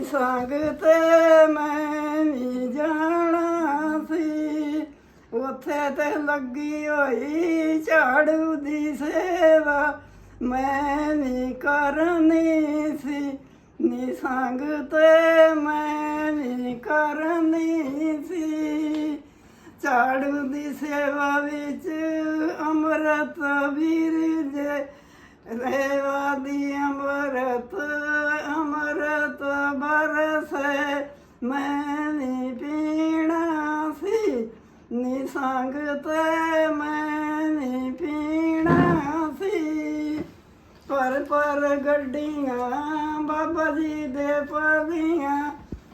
ਸੰਗ ਤੇ ਮੈਂ ਵੀ ਜਾਣਾ ਸੀ। ਉੱਥੇ ਤੇ ਲੱਗੀ ਹੋਈ ਝਾੜੂ ਦੀ ਸੇਵਾ ਮੈਂ ਵੀ ਕਰਨੀ ਸੀ। ਨੀ ਸੰਗ ਤੇ ਮੈਂ ਵੀ ਕਰਨੀ ਸੀ। ਝਾੜੂ ਦੀ ਸੇਵਾ ਵਿੱਚ ਅੰਮ੍ਰਿਤ ਵੀਰ ਜੇ ਮੈਂ ਵੀ ਪੀਣਾ ਸੀ। ਨੀ ਸੰਗ ਤੇ ਮੈਂ ਵੀ ਪੀਣਾ ਸੀ। ਪਰ ਪਰ ਗੱਡੀਆਂ ਬਾਬਾ ਜੀ ਦੇ ਪਦੀਆਂ।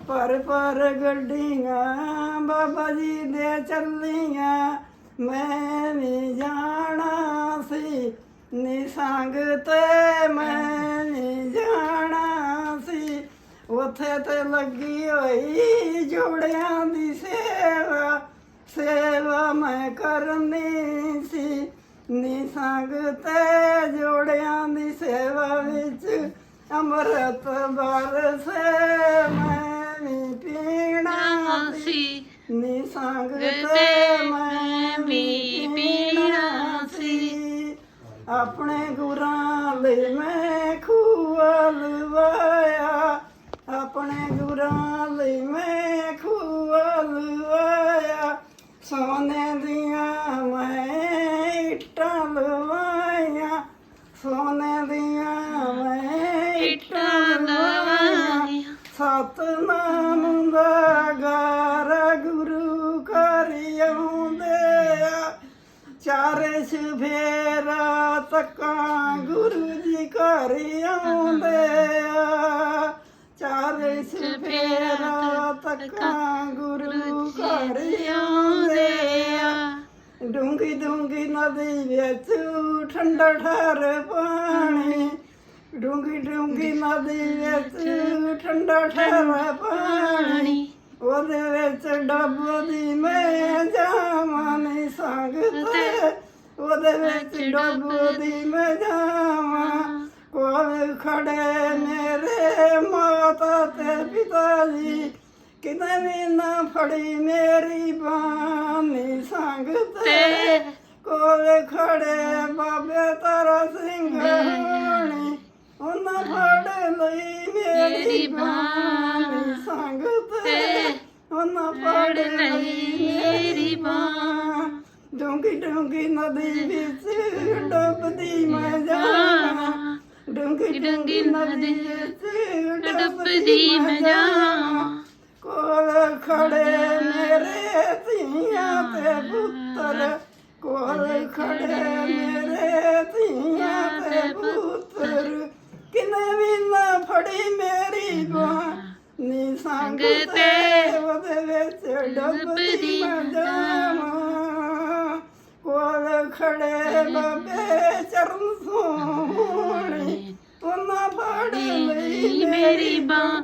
ਪਰ ਪਰ ਗੱਡੀਆਂ ਬਾਬਾ ਜੀ ਦੇ ਚੱਲੀਆਂ। ਮੈਂ ਵੀ ਜਾਣਾ ਸੀ। ਨੀ ਸੰਗ ਤੇ ਮੈਂ ਵੀ ਜਾਣਾ। ਉਥੇ ਤੇ ਲੱਗੀ ਹੋਈ ਜੋੜਿਆਂ ਦੀ ਸੇਵਾ ਸੇਵਾ ਮੈਂ ਕਰਨੀ ਸੀ। ਨੀ ਸੰਗ ਤੇ ਜੋੜਿਆਂ ਦੀ ਸੇਵਾ ਵਿੱਚ ਅੰਮ੍ਰਿਤ ਬਰਸੇ ਮੈਂ ਵੀ ਪੀਣਾ ਸੀ। ਨੀ ਸੰਗ ਤੇ ਮੈਂ ਵੀ ਪੀਣਾ ਸੀ। ਆਪਣੇ ਗੁਰਾਂ ਲਈ ਮੈਂ ਖੂਆ ਲਵਾਇਆ ਆਪਣੇ ਗੁਰਾਂ ਲਈ ਮੈਂ ਖੂਆ ਲਵਾਇਆ। ਸੋਨੇ ਦੀਆਂ ਮੈਂ ਇੱਟਾਂ ਲਵਾਈਆਂ ਸੋਨੇ ਦੀਆਂ ਮੈਂ ਇੱਟਾਂ ਲਵਾਈਆਂ ਸਤਨਾਮ ਦਾ ਗਾਰਾ ਗੁਰੂ ਕਰਿ ਆਉਂਦੇ ਆ। ਚਾਰੇ ਸਫੇਰਾ ਤੱਕਾਂ ਗੁਰੂ ਜੀ ਘਰ ਆਉਂਦੇ ਚਾਰੇ ਸਫੇਰਾ ਤੱਕਾਂ ਗੁਰੂ ਘਰ ਆਉਂਦੇ ਆ। ਡੂੰਗੀ ਡੂੰਗੀ ਨਦੀ ਵਿੱਚ ਠੰਡਾ ਠਾਰ ਪਾਣੀ। ਡੂੰਗੀ ਡੂੰਗੀ ਨਦੀ ਵਿੱਚ ਠੰਡਾ ਠਾਰ ਪਾਣੀ। ਉਹਦੇ ਵਿੱਚ ਡੱਬਦੀ ਮੈਂ ਜਾਵਾਂ ਨਹੀਂ ਸੰਗ ਤੇ ਉਹਦੇ ਵਿੱਚ ਡੱਬਦੀ ਮੈਂ ਜਾਵਾਂ। ਕੋਲ ਖੜੇ ਮੇਰੇ ਮਾਤਾ ਤੇ ਪਿਤਾ ਜੀ। ਕਿਤੇ ਵੀ ਨਾ ਫੜੀ ਮੇਰੀ ਬਾਣੀ ਸੰਗ ਤੇ। ਕੋਲ ਖੜੇ ਬਾਬੇ ਤਾਰਾ ਸਿੰਘ ਹੋਣੀ। ਉਹਨਾਂ ਫੜ ਲਈ ਮੇਰੀ ਬਾਣੀ ਸੰਗ ਤੇ। ਉਹਨਾਂ ਫੜ ਲਈ ਮੇਰੀ ਬਾਹ ਡੂੰਗੀ ਡੂੰਗੀ ਨਦੀ ਵਿੱਚ ਡੁੱਬਦੀ ਮੈਂ ਡੂੰਗੀ ਨਦੀ ਡੁੱਬਦੀ ਮੈਂ ਜਾਵਾਂ। ਕੋਲ ਖੜੇ ਮੇਰੇ ਧੀਆਂ ਤੇ ਪੁੱਤਰ। ਕੋਲ ਖੜੇ ਮੇਰੇ ਧੀਆਂ ਤੇ ਪੁੱਤਰ। ਕਿਨੇ ਵੀ ਨਾ ਫੜੀ ਮੇਰੀ ਬਾਹ ਨੀ ਸੰਗ ਤੇ ਉਹਦੇ ਵਿੱਚ ਡੁੱਬਦੀ ਮੈਂ ਜਾਵਾਂ। ਕੋਲ ਖੜੇ ਬਾਬੇ ਚਰਨ ਉਹਨਾਂ ਫੜ ਲਈ ਮੇਰੀ ਬਾਹ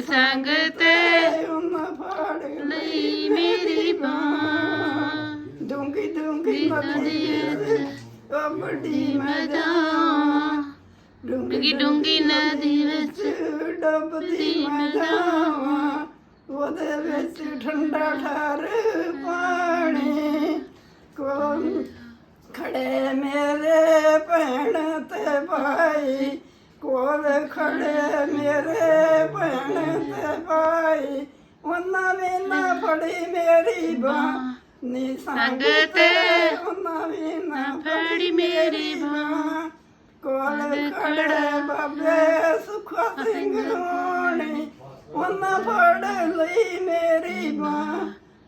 ਸੰਗ ਤੇ ਉਹਨਾਂ ਫੜ ਲਈ ਮੇਰੀ ਬਾਹ। ਡੂੰਗੀ ਡੂੰਗੀ ਨਦੀ ਵਿੱਚ ਵੱਡੀ ਮੈਂ ਜਾਵਾਂ। ਡੂੰਗੀ ਡੂੰਗੀ ਨਦੀ ਵਿੱਚ ਡੁੱਬਦੀ ਮੈਂ ਜਾਵਾਂ। ਉਹਦੇ ਵਿੱਚ ਠੰਡਾ ਠਾਰ ਪਾਣੀ। ਕੋਲ ਖੜੇ ਮੇਰੇ ਭੈਣ ਤੇ ਭਾਈ ਕੋਲ ਖੜੇ ਮੇਰੇ ਭੈਣ ਤੇ ਭਾਈ। ਉਹਨਾਂ ਨੇ ਨਾ ਫੜੀ ਮੇਰੀ ਬਾਹ ਨੀ ਸੰਗ ਤੇ ਉਹਨਾਂ ਵੀ ਨਾ ਫੜੀ ਮੇਰੀ ਬਾਂਹ। ਕੋਲ ਖੜੇ ਬਾਬੇ ਸੁਖਾ ਸਿੰਘ ਹੋਣੀ ਉਹਨਾਂ ਫੜ ਲਈ ਮੇਰੀ ਬਾਹ।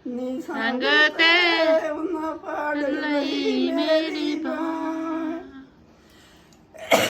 ਨੀ ਸੰਗ ਸੰਗ ਤੇ ਉਹਨਾਂ ਫੜ ਲਈ ਮੇਰੀ ਮੇਰੀ ਬਾਹ।